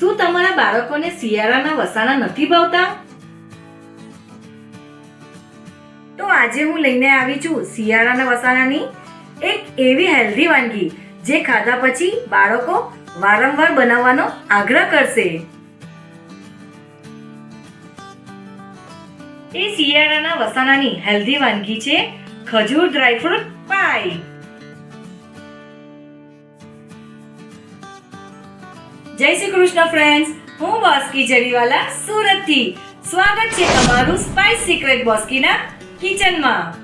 શું તમારા બાળકોને શિયાળાના વસાણા નથી ભાવતા? તો આજે હું લઈને આવી છું શિયાળાના વસાણાની એક એવી હેલ્ધી વાનગી, જે ખાધા પછી બાળકો વારંવાર બનાવવાનો આગ્રહ કરશે. એ શિયાળાના વસાણાની હેલ્ધી વાનગી છે ખજૂર ડ્રાયફ્રૂટ પાઈ જય શ્રી કૃષ્ણ ફ્રેન્ડ્સ હું બોસ્કી જરીવાલા સુરતથી. સ્વાગત છે તમારું સ્પાઇસ સિક્રેટ બોસ્કીના કિચનમાં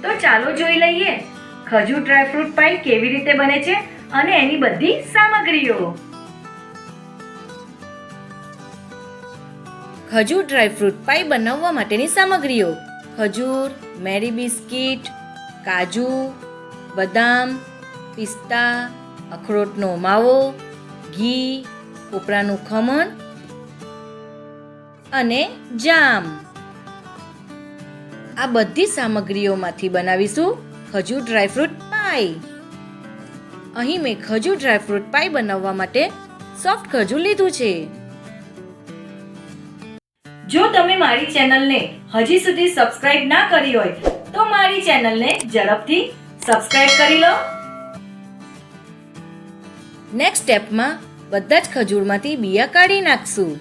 તો ચાલો જોઈ લઈએ, ખજૂર ડ્રાયફ્રૂટ પાઈ કેવી રીતે બને છે અને એની બધી સામગ્રીઓ. ખજૂર ડ્રાયફ્રૂટ પાઈ બનાવવા માટેની સામગ્રીઓ. ખજૂર, મેરી બિસ્કિટ, કાજુ, બદામ પિસ્તા, અખરોટનો માવો, ઘી કોપરાનું ખમણ અને જામ. આ બધી સામગ્રીઓમાંથી બનાવીશું ખજૂર ડ્રાયફ્રૂટ પાઈ અહીં મેં ખજૂર ડ્રાયફ્રૂટ પાઈ બનાવવા માટે સોફ્ટ ખજૂર લીધું છે. જો તમે મારી ચેનલને હજી સુધી સબસ્ક્રાઇબ ના કરી હોય તો મારી ચેનલને ઝડપથી સબસ્ક્રાઇબ કરી લો. નેક્સ્ટ સ્ટેપમાં બધા જ ખજૂરમાંથી બિયા કાઢી નાખશું.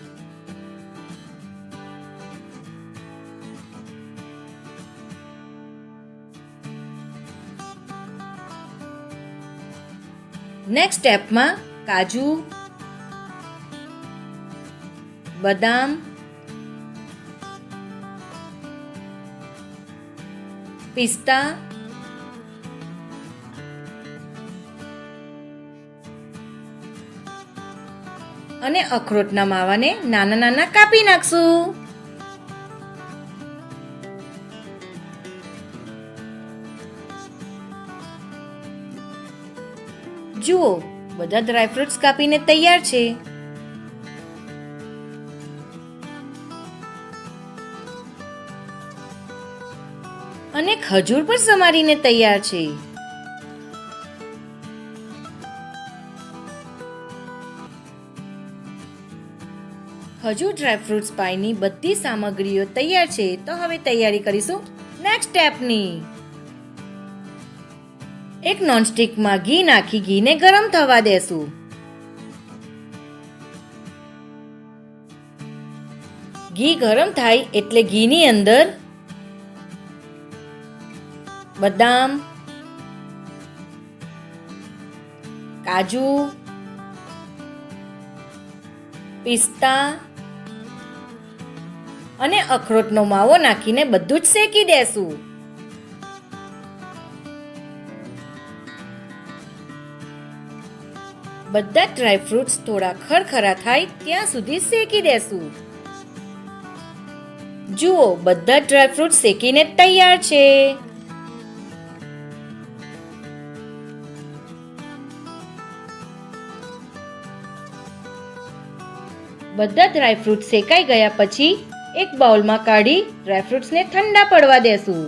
નેક્સ્ટ સ્ટેપમાં કાજુ બદામ પિસ્તા અને અખરોટના માવાને નાના નાના કાપી નાખશું. જુઓ, બધા ડ્રાયફ્રૂટ્સ કાપીને તૈયાર છે. અને ખજૂર પણ સમારીને તૈયાર છે. ખજૂર ડ્રાયફ્રુટ્સ પાઈની બધી સામગ્રીઓ તૈયાર છે, તો હવે તૈયારી કરીશું નેક્સ્ટ સ્ટેપની એક નોનસ્ટિકમાં ઘી નાખી ઘીને ગરમ થવા દેશું. ઘી ગરમ થાય એટલે ઘીની અંદર બદામ, કાજુ, પિસ્તા અને અખરોટનો માવો નાખીને બધું જ શેકી દેશું. બધા ડ્રાય ફ્રૂટ્સ થોડા ખરખરા થાય ત્યાં સુધી શેકી દેશું. જુઓ, બધા ડ્રાય ફ્રૂટ શેકીને તૈયાર છે. બધા ડ્રાયફ્રૂટ શેકાઈ ગયા પછી એક બાઉલમાં કાઢી ડ્રાયફ્રૂટ્સને ઠંડા પડવા દેશું.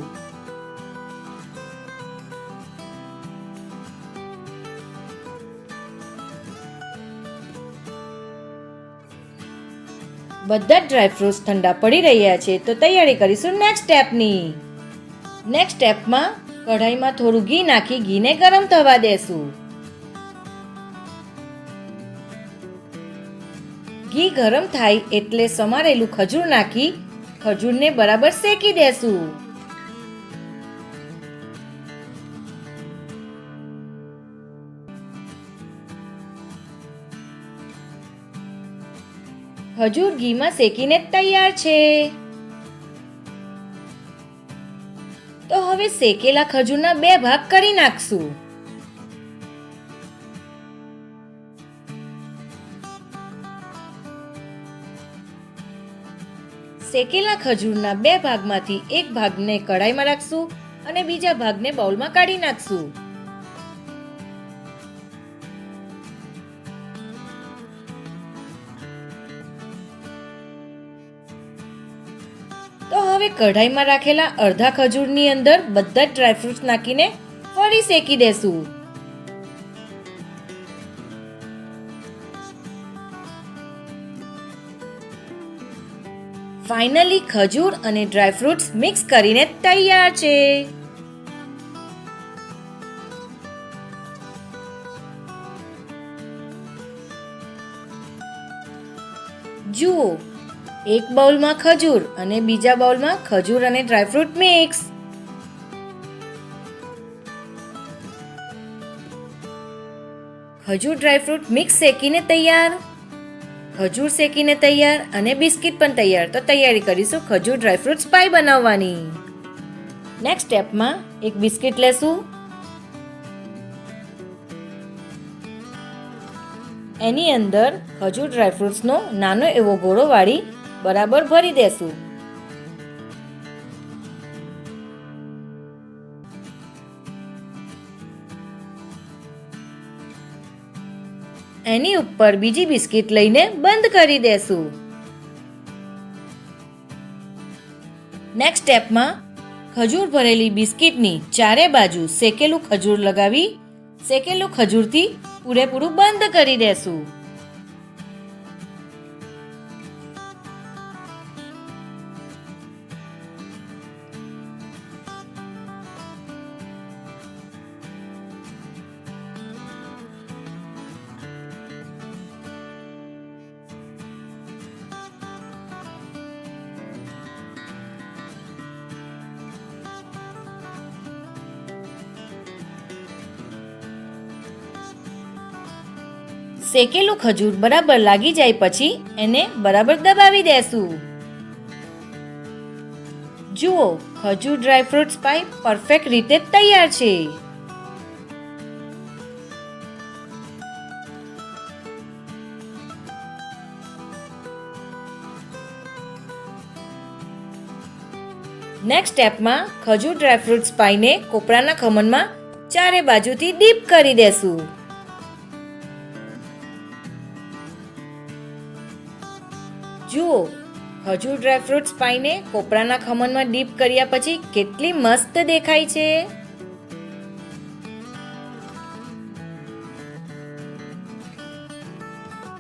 બધા ડ્રાયફ્રૂટ્સ ઠંડા પડી રહ્યા છે તો તૈયારી કરીશું નેક્સ્ટ સ્ટેપની નેક્સ્ટ સ્ટેપમાં કઢાઈમાં થોડું ઘી નાખી ઘીને ગરમ થવા દેશું. ઘી ગરમ થાય એટલે સમારેલું ખજૂર નાખી ખજૂરને બરાબર શેકી દેશું. ખજૂર ઘીમાં શેકીને તૈયાર છે. તો હવે શેકેલા ખજૂરના બે ભાગ કરી નાખશું. શેકેલા ખજૂરના બે ભાગમાંથી એક ભાગને કઢાઈમાં રાખશું અને બીજા ભાગને બાઉલમાં કાઢી નાખશું. તો હવે કઢાઈમાં રાખેલા અડધા ખજૂરની અંદર બધા જ ડ્રાયફ્રૂટ્સ નાખીને ફરી શેકી દેશું. ફાઇનલી ખજૂર અને ડ્રાયફ્રૂટ્સ મિક્સ કરીને તૈયાર છે. જુઓ, એક બાઉલમાં ખજૂર અને બીજા બાઉલમાં ખજૂર અને ડ્રાયફ્રૂટ મિક્સ. ખજૂર ડ્રાયફ્રૂટ મિક્સ શેકીને તૈયાર. ખજૂર શેકીને તૈયાર અને બિસ્કિટ પણ તૈયાર. તો તૈયારી કરીશું ખજૂર ડ્રાયફ્રૂટ્સ પાઈ બનાવવાની. નેક્સ્ટ સ્ટેપમાં એક બિસ્કિટ લેશું. એની અંદર ખજૂર ડ્રાયફ્રૂટ્સનો નાનો એવો ગોળો વાળી બરાબર ભરી દેશું. એની ઉપર બીજી બિસ્કિટ લઈને બંધ કરી દેશું. નેક્સ્ટ સ્ટેપમાં ખજૂર ભરેલી બિસ્કિટની ચારે બાજુ શેકેલું ખજૂર લગાવી, શેકેલું ખજૂરથી પૂરેપૂરું બંધ કરી દેશું. શેકેલું ખજૂર બરાબર લાગી જાય પછી એને બરાબર દબાવી દેશું. જુઓ, ખજૂર ડ્રાયફ્રૂટ્સ પાઈ પરફેક્ટ રીતે તૈયાર છે. નેક્સ્ટ સ્ટેપમાં ખજૂર ડ્રાયફ્રૂટ્સ પાઈને કોપરાના ખમણમાં ચારે બાજુથી ડીપ કરી દેશું. જુઓ ખજૂર ડ્રાયફ્રૂટ્સ પાઈને કોપરાના ખમણમાં ડીપ કર્યા પછી કેટલી મસ્ત દેખાય છે.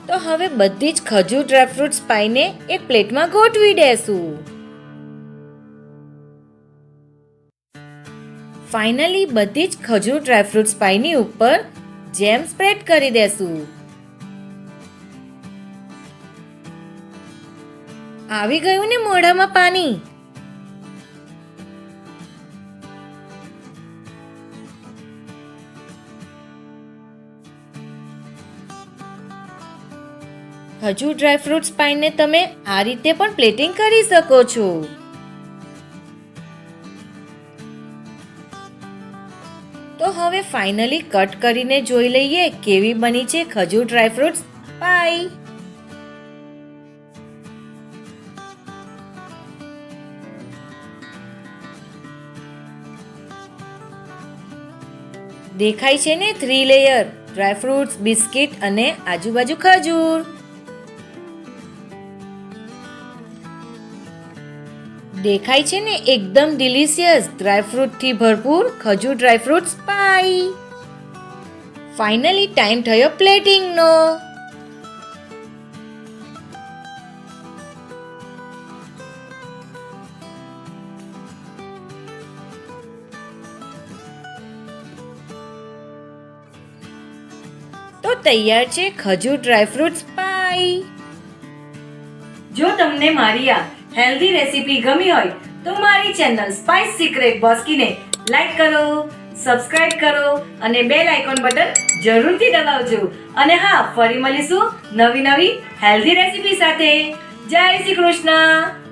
તો હવે બધી જ ખજૂર ડ્રાયફ્રૂટ્સ પાઈને એક પ્લેટમાં ગોઠવી દેશું. ફાઇનલી બધી જ ખજૂર ડ્રાયફ્રૂટ્સ પાઈની ઉપર જેમ સ્પ્રેડ કરી દેશું. આવી ગયું ને મોઢામાં પાણી? ખજૂર ડ્રાયફ્રૂટ્સ પાઈને તમે આ રીતે પણ પ્લેટિંગ કરી શકો છો. તો હવે ફાઇનલી કટ કરીને જોઈ લઈએ કેવી બની છે ખજૂર ડ્રાયફ્રૂટ્સ પાઈ દેખાય છે ને થ્રી લેયર ડ્રાયફ્રૂટ્સ બિસ્કિટ અને આજુબાજુ ખજૂર. દેખાય છે ને એકદમ ડિલિશિયસ ડ્રાયફ્રૂટથી ભરપૂર ખજૂર ડ્રાયફ્રૂટ્સ પાઈ ફાઇનલી ટાઈમ થયો પ્લેટિંગનો તૈયાર છે ખજૂર ડ્રાયફ્રૂટ્સ પાઈ. જો તમને મારી આ હેલ્ધી રેસીપી ગમી હોય, તો મારી ચેનલ સ્પાઇસ સિક્રેટ બોસ્કીને લાઈક કરો, સબસ્ક્રાઇબ કરો અને બેલ આઇકોન બટન જરૂરથી દબાવજો. અને હા, ફરી મળીશું નવી નવી હેલ્ધી રેસીપી સાથે. જય શ્રી કૃષ્ણ.